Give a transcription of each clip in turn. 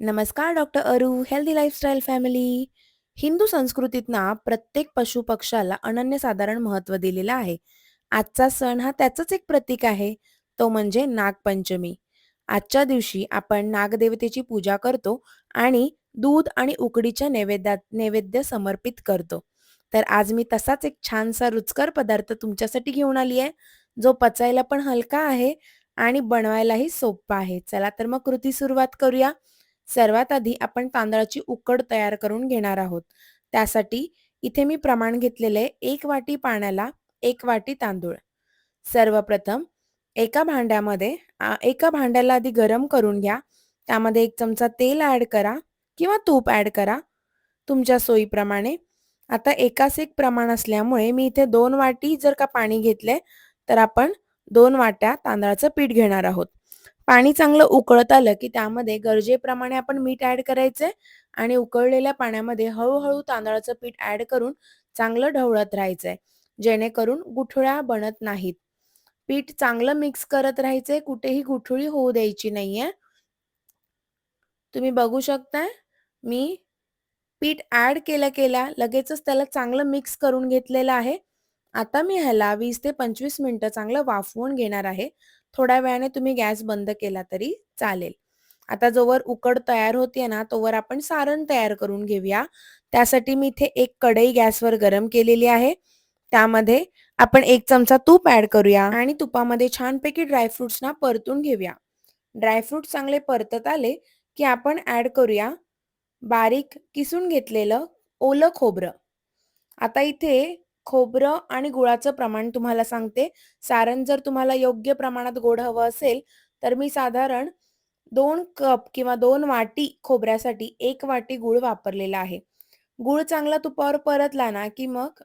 नमस्कार doctor Aru healthy lifestyle family. Hindu संस्कृतीतना प्रत्येक पशुपक्षाला अनन्यसाधारण महत्त्व दिलेलं आहे. आजचा सण हा त्याचंच एक प्रतीक आहे. तो म्हणजे नागपंचमी. आजच्या दिवशी आपण नागदेवतेची पूजा करतो आणि दूध आणि उकडीच्या नैवेद्यात नैवेद्य समर्पित करतो. तर आज मी तसाच एक छानसा रुचकर पदार्थ तुमच्यासाठी घेऊन आली आहे. जो पचायला पण हलका आहे आणि बनवायलाही सोपा आहे. चला तर मग कृती सुरुवात करूया. सर्वात आधी आपण तांदळाची उकड तयार करून घेणार आहोत. त्यासाठी इथे मी प्रमाण घेतलेले एक वाटी पाण्याला एक वाटी तांदूळ. सर्वप्रथम एका भांड्यामध्ये एका भांड्याला आधी गरम करून घ्या. त्यामध्ये एक चमचा तेल ॲड करा किंवा तूप ॲड करा. तुमच्या सोयीप्रमाणे. आता एकाच एक प्रमाण असल्यामुळे मी इथे दोन वाटी जर का पाणी घेतले तर आपण दोन वाट्या तांदळाचं पीठ घेणार आहोत. पाणी चांगलं उकळत आलं की त्यामध्ये गरजेप्रमाणे आपण मीठ ॲड करायचंय आणि उकळलेल्या पाण्यामध्ये हळूहळू तांदळाचं पीठ ॲड करून चांगलं ढवळत राहायचंय. जेणेकरून गुठळ्या बनत नाहीत. पीठ चांगलं मिक्स करत राहायचंय कुठेही गुठळी होऊ द्यायची नाहीये. तुम्ही बघू शकताय मी पीठ ॲड केलं केल्या लगेचच त्याला चांगलं मिक्स करून घेतलेलं आहे. आता मी ह्याला वीस ते पंचवीस मिनटं चांगलं वाफवून घेणार आहे. थोड्या वेळाने तुम्ही गॅस बंद केला तरी चालेल. आता जोवर उकड तयार होते ना तोवर आपण सारण तयार करून घेऊया. त्यासाठी मी इथे एक कढई गॅसवर गरम केलेली आहे. त्यामध्ये आपण एक चमचा तूप ऍड करूया आणि तुपामध्ये छानपैकी ड्रायफ्रुट्सना परतून घेऊया. ड्रायफ्रुट्स चांगले परतत आले की आपण ऍड करूया बारीक किसून घेतलेलं ओलं खोबरं. आता इथे खोबरं आणि गुळाचं प्रमाण तुम्हाला सांगते. सारण जर तुम्हाला योग्य प्रमाणात गोड हवं असेल तर मी साधारण दोन कप किंवा दोन वाटी खोबऱ्यासाठी एक वाटी गुळ वापरलेला आहे. गुळ चांगला तुपावर परतला ना की मग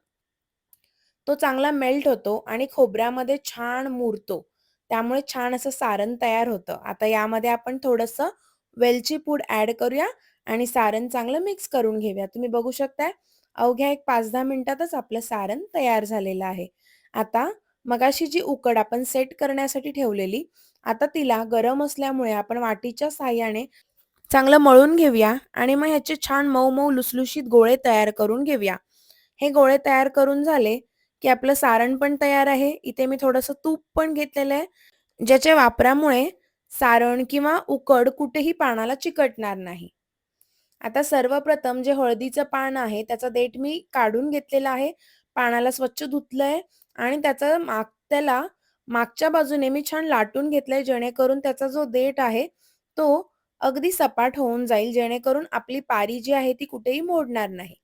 तो चांगला मेल्ट होतो आणि खोबऱ्यामध्ये छान मुरतो. त्यामुळे छान असं सारण तयार होतं. आता यामध्ये आपण थोडंसं वेलची पूड ऍड करूया आणि सारण चांगलं मिक्स करून घेऊया. तुम्ही बघू शकताय? अवघ्या एक पाच दहा मिनिटातच आपलं सारण तयार झालेलं आहे. आता मगाशी जी उकड आपण सेट करण्यासाठी ठेवलेली आता तिला गरम असल्यामुळे आपण वाटीच्या साह्याने चांगलं मळून घेऊया आणि मग ह्याचे छान मऊ मऊ लुसलुशीत गोळे तयार करून घेऊया. हे गोळे तयार करून झाले की आपलं सारण पण तयार आहे. इथे मी थोडंसं तूप पण घेतलेलं आहे ज्याच्या वापरामुळे सारण किंवा उकड कुठेही पानाला चिकटणार नाही. आता सर्वप्रथम जे हळदीचं पान आहे त्याचा देठ मी काढून घेतलेला आहे. पानाला स्वच्छ धुतलंय आणि त्याचा माग त्याला मागच्या बाजूने मी छान लाटून घेतलंय जेणेकरून त्याचा जो देठ आहे तो अगदी सपाट होऊन जाईल जेणेकरून आपली पारी जी आहे ती कुठेही मोडणार नाही.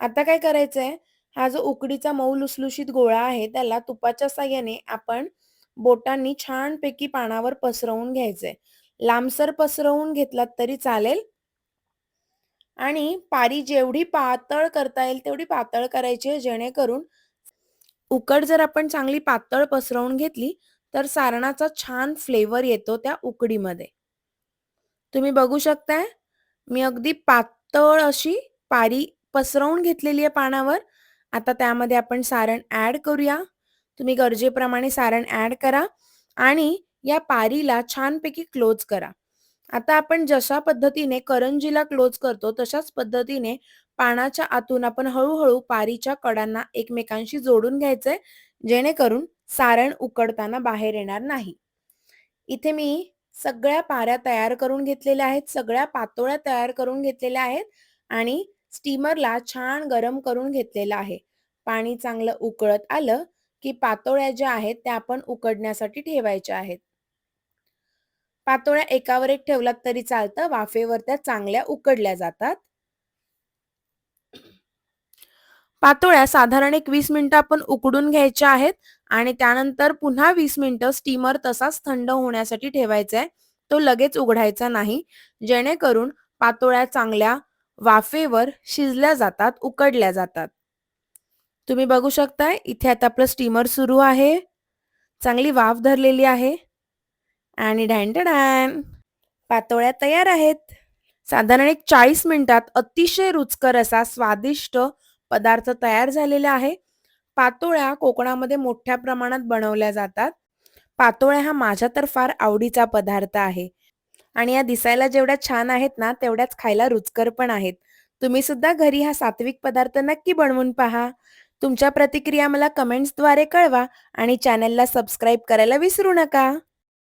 आता काय करायचंय? हा जो उकडीचा मऊ लुसलुशीत गोळा आहे त्याला तुपाच्या साह्याने आपण बोटांनी छानपैकी पानावर पसरवून घ्यायचंय. लांबसर पसरवून घेतलात तरी चालेल आणि पारी जेवढी पातळ करता येईल तेवढी पातळ करायची आहे जेणेकरून उकड जर आपण चांगली पातळ पसरवून घेतली तर सारणाचा छान फ्लेवर येतो त्या उकडीमध्ये. तुम्ही बघू शकताय मी अगदी पातळ अशी पारी पसरवून घेतलेली आहे पानावर. आता त्यामध्ये आपण सारण ॲड करूया. तुम्ही गरजेप्रमाणे सारण ॲड करा आणि या पारीला छानपैकी क्लोज करा. आता आपण जशा पद्धतीने करंजीला क्लोज करतो तशाच पद्धतीने पानाच्या आतून आपण हळूहळू पारीच्या कडांना एकमेकांशी जोडून घ्यायचंय जेणेकरून सारण उकडताना बाहेर येणार नाही. इथे मी सगळ्या पाऱ्या तयार करून घेतलेल्या आहेत सगळ्या पातोळ्या तयार करून घेतलेल्या आहेत आणि स्टीमरला छान गरम करून घेतलेलं आहे. पाणी चांगलं उकळत आलं की पातोळ्या ज्या आहेत त्या आपण उकडण्यासाठी ठेवायच्या आहेत. पातोळ्या एकावर एक ठेवलात तरी चालतं. वाफेवर त्या चांगल्या उकडल्या जातात. पातोळ्या साधारण एक वीस मिनिटं आपण उकडून घ्यायच्या आहेत आणि त्यानंतर पुन्हा वीस मिनिटं स्टीमर तसाच थंड होण्यासाठी ठेवायचा आहे. तो लगेच उघडायचा नाही. जेणेकरून पातोळ्या चांगल्या वाफेवर शिजल्या जातात उकडल्या जातात. तुम्ही बघू शकताय इथे आता आपलं स्टीमर सुरू आहे. चांगली वाफ धरलेली आहे. आणि डॅन पातोळ्या तयार आहेत साधारण एक चाळीस मिनिटात अतिशय रुचकर असा स्वादिष्ट पदार्थ तयार झालेला आहे पातोळ्या कोकणामध्ये मोठ्या प्रमाणात बनवल्या जातात पातोळ्या हा माझ्या तर फार आवडीचा पदार्थ आहे आणि या दिसायला जेवढ्या छान आहेत ना, तेवढ्याच खायला रुचकर पण आहेत. तुम्ही सुद्धा घरी हा सात्विक पदार्थ नक्की बनवून पहा. तुमच्या प्रतिक्रिया मला कमेंट्सद्वारे कळवा आणि चॅनलला सबस्क्राईब करायला विसरू नका.